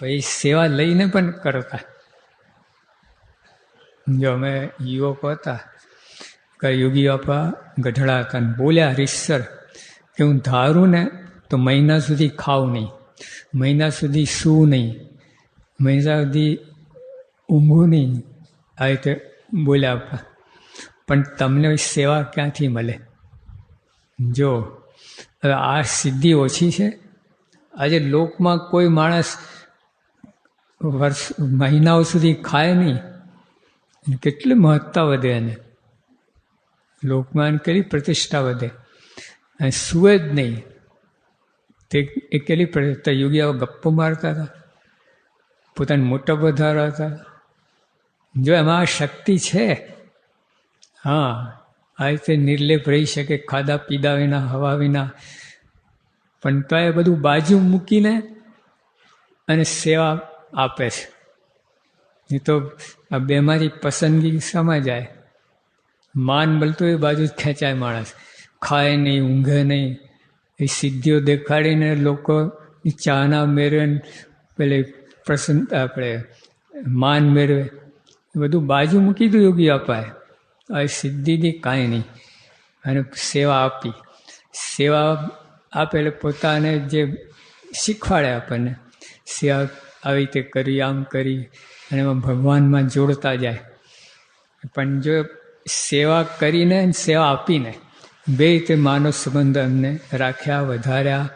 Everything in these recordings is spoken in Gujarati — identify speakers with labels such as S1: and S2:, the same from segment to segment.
S1: પછી સેવા લઈને પણ કરતા. જો અમે યુવકો હતા યોગી બાપા ગઢડા હતા બોલ્યા રીસર કે હું ધારું ને તો મહિના સુધી ખાઉં નહીં. મહિના સુધી સૂવું નહીં. મહિના સુધી ઊંઘું નહીં. આ રીતે બોલ્યા બાપા. પણ તમને સેવા ક્યાંથી મળે? જો, હવે આ સિદ્ધિ ઓછી છે. આજે લોકમાં કોઈ માણસ વર્ષ, મહિનાઓ સુધી ખાય નહીં. કેટલી મહત્તા વધે એને. લોકમાં કેટલી પ્રતિષ્ઠા વધે. અને સુવે જ નહીં. તે એ કેટલી પ્રતિષ્ઠા યોગી ગપ્પો મારતા હતા. પોતાને મોટા વધારા હતા. જો એમાં આ શક્તિ છે, હા, આ રીતે નિર્લેપ રહી શકે, ખાધા પીધા વિના, હવા વિના પણ તો એ બધું બાજુ મૂકીને અને સેવા આપે છે. નહીં તો આ બેમારી પસંદગી સમા જાય? માન બલતું એ બાજુ જ ખેંચાય માણસ. ખાય નહીં, ઊંઘે નહીં. એ સિદ્ધિઓ દેખાડીને લોકો ચાના મેળવે પેલે પ્રસન્ન, આપણે માન મેળવે. બધું બાજુ મૂકી દઉં યોગી અપાય. આ સિદ્ધિથી કાંઈ નહીં. અને સેવા આપી. સેવા આપે એટલે પોતાને જે શીખવાડે આપણને સેવા આવી રીતે કરી, આમ કરી, અને એમાં ભગવાનમાં જોડતા જાય. પણ જો સેવા કરીને સેવા આપીને બે રીતે માનવ સંબંધ એમને રાખ્યા, વધાર્યા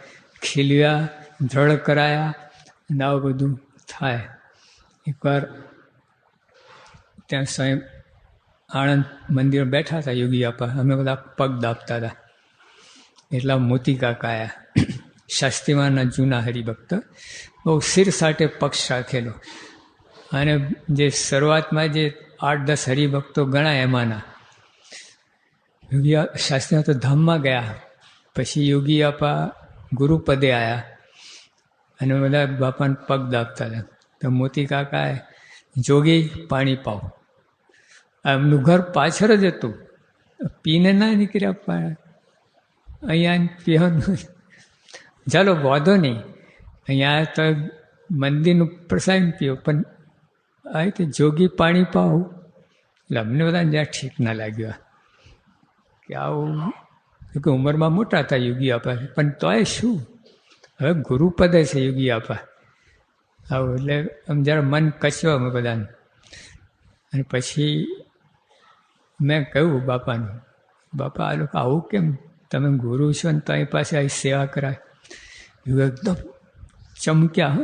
S1: ખીલવ્યા દ્રઢ કરાયા, અને આવું બધું થાય. એકવાર ત્યાં સ્વયં આણંદ મંદિર બેઠા હતા, યોગી આપા. અમે બધા પગ દાબતા હતા. એટલા મોતી કાકા આવ્યા શાસ્ત્રીમાના જૂના હરિભક્ત, બહુ સિર સાટે પક્ષ રાખેલો. અને જે શરૂઆતમાં જે આઠ દસ હરિભક્તો ગણાય એમાંના, યોગી શાસ્ત્રીમાં તો ધામમાં ગયા. પછી યોગી આપા ગુરુપદે આવ્યા અને બધા બાપાને પગ દાબતા હતા. તો મોતી કાકાએ જોગી પાણી પાવ. એમનું ઘર પાછળ જ હતું. પીને ના નીકળ્યા અહીંયા પીવાનું ચાલો વાંધો નહીં. અહીંયા તો મંદિરનું પ્રસાદ પીઓ, પણ આ રીતે જોગી પાણી પાવું એટલે અમને બધાને જ્યાં ઠીક ના લાગ્યું કે આવું, કે ઉંમરમાં મોટા હતા યોગી આપા, પણ તોય શું? હવે ગુરુપદે છે યોગી આપા. આવું, એટલે આમ જરા મન કચ્યો અમે બધાને. અને પછી મેં કહ્યું બાપાનું, બાપા, આ લોકો આવું કેમ તમે ગુરુ છો ને તારી પાસે આવી સેવા કરાય. એકદમ ચમક્યા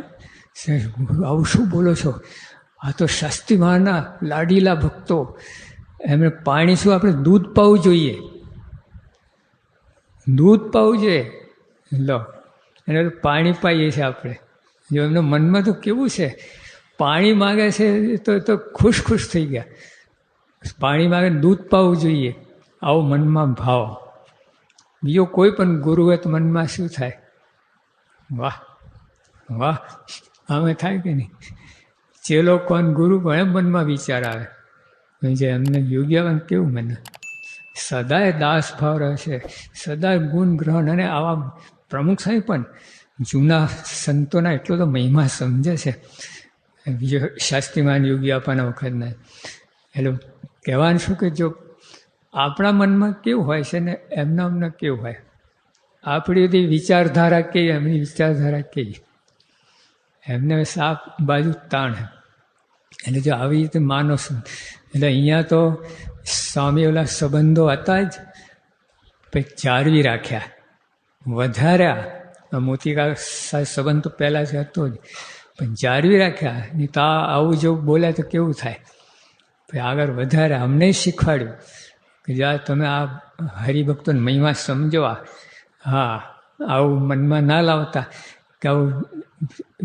S1: આવું શું બોલો છો? આ તો શાસ્ત્રી મહાના લાડીલા ભક્તો. એમને પાણી શું આપણે દૂધ પાવું જોઈએ? દૂધ પાવું જોઈએ? લો, એને પાણી પાઈએ છીએ આપણે. જો એમના મનમાં તો કેવું છે? પાણી માગે છે તો તો ખુશ ખુશ થઈ ગયા. પાણી માગે દૂધ પાવું જોઈએ. આવો મનમાં ભાવ. બીજો કોઈ પણ ગુરુ હોય તો મનમાં શું થાય? વાહ વાહ, આમે થાય કે નહીં? ચેલો કોણ ગુરુ પણ એમ મનમાં વિચાર આવે. જે એમને યોગ્ય કેવું મને? સદાય દાસ ભાવ રહેશે, સદાય ગુણ ગ્રહણ અને આવા પ્રમુખ સાહેબ પણ જૂના સંતોના એટલો તો મહિમા સમજે છે. બીજો શાસ્ત્રીમાન યોગી આપવાના વખતના. એટલે કહેવાનું શું કે જો આપણા મનમાં કેવું હોય છે ને, એમના અમને કેવું હોય? આપણી બધી વિચારધારા કે એમની વિચારધારા કહીએ. એમને સાફ બાજુ તાણ એટલે જો આવી રીતે માનો એટલે અહીંયા તો સ્વામી ઓલા સંબંધો હતા જ, પછી જાળવી રાખ્યા. વધાર્યા. મોતીકા સંબંધ તો પહેલાં જ હતો જ. પણ જાળવી રાખ્યા. નહીં તો આવું જો બોલે તો કેવું થાય? પછી આગળ વધારે અમને શીખવાડ્યું. જ્યાં તમે આ હરિભક્તોને મહિમા સમજવા. હા, આવું મનમાં ના લાવતા કે આવું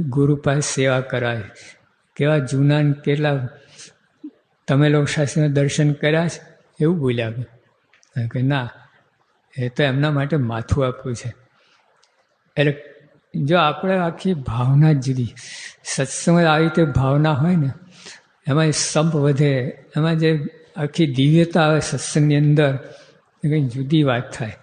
S1: ગુરુ પાસે સેવા કરાય. કેવા જૂના કેટલા તમે લોકો શાસ્ત્રીના દર્શન કર્યા છે, એવું બોલ્યા કે ના, એ તો એમના માટે માથું આપવું છે. એટલે જો આપણે આખી ભાવના જુદી સત્સંગ આવી રીતે ભાવના હોય ને, એમાં સંપ વધે, એમાં જે આખી દિવ્યતા આવે સત્સંગની અંદર એ જુદી વાત થાય.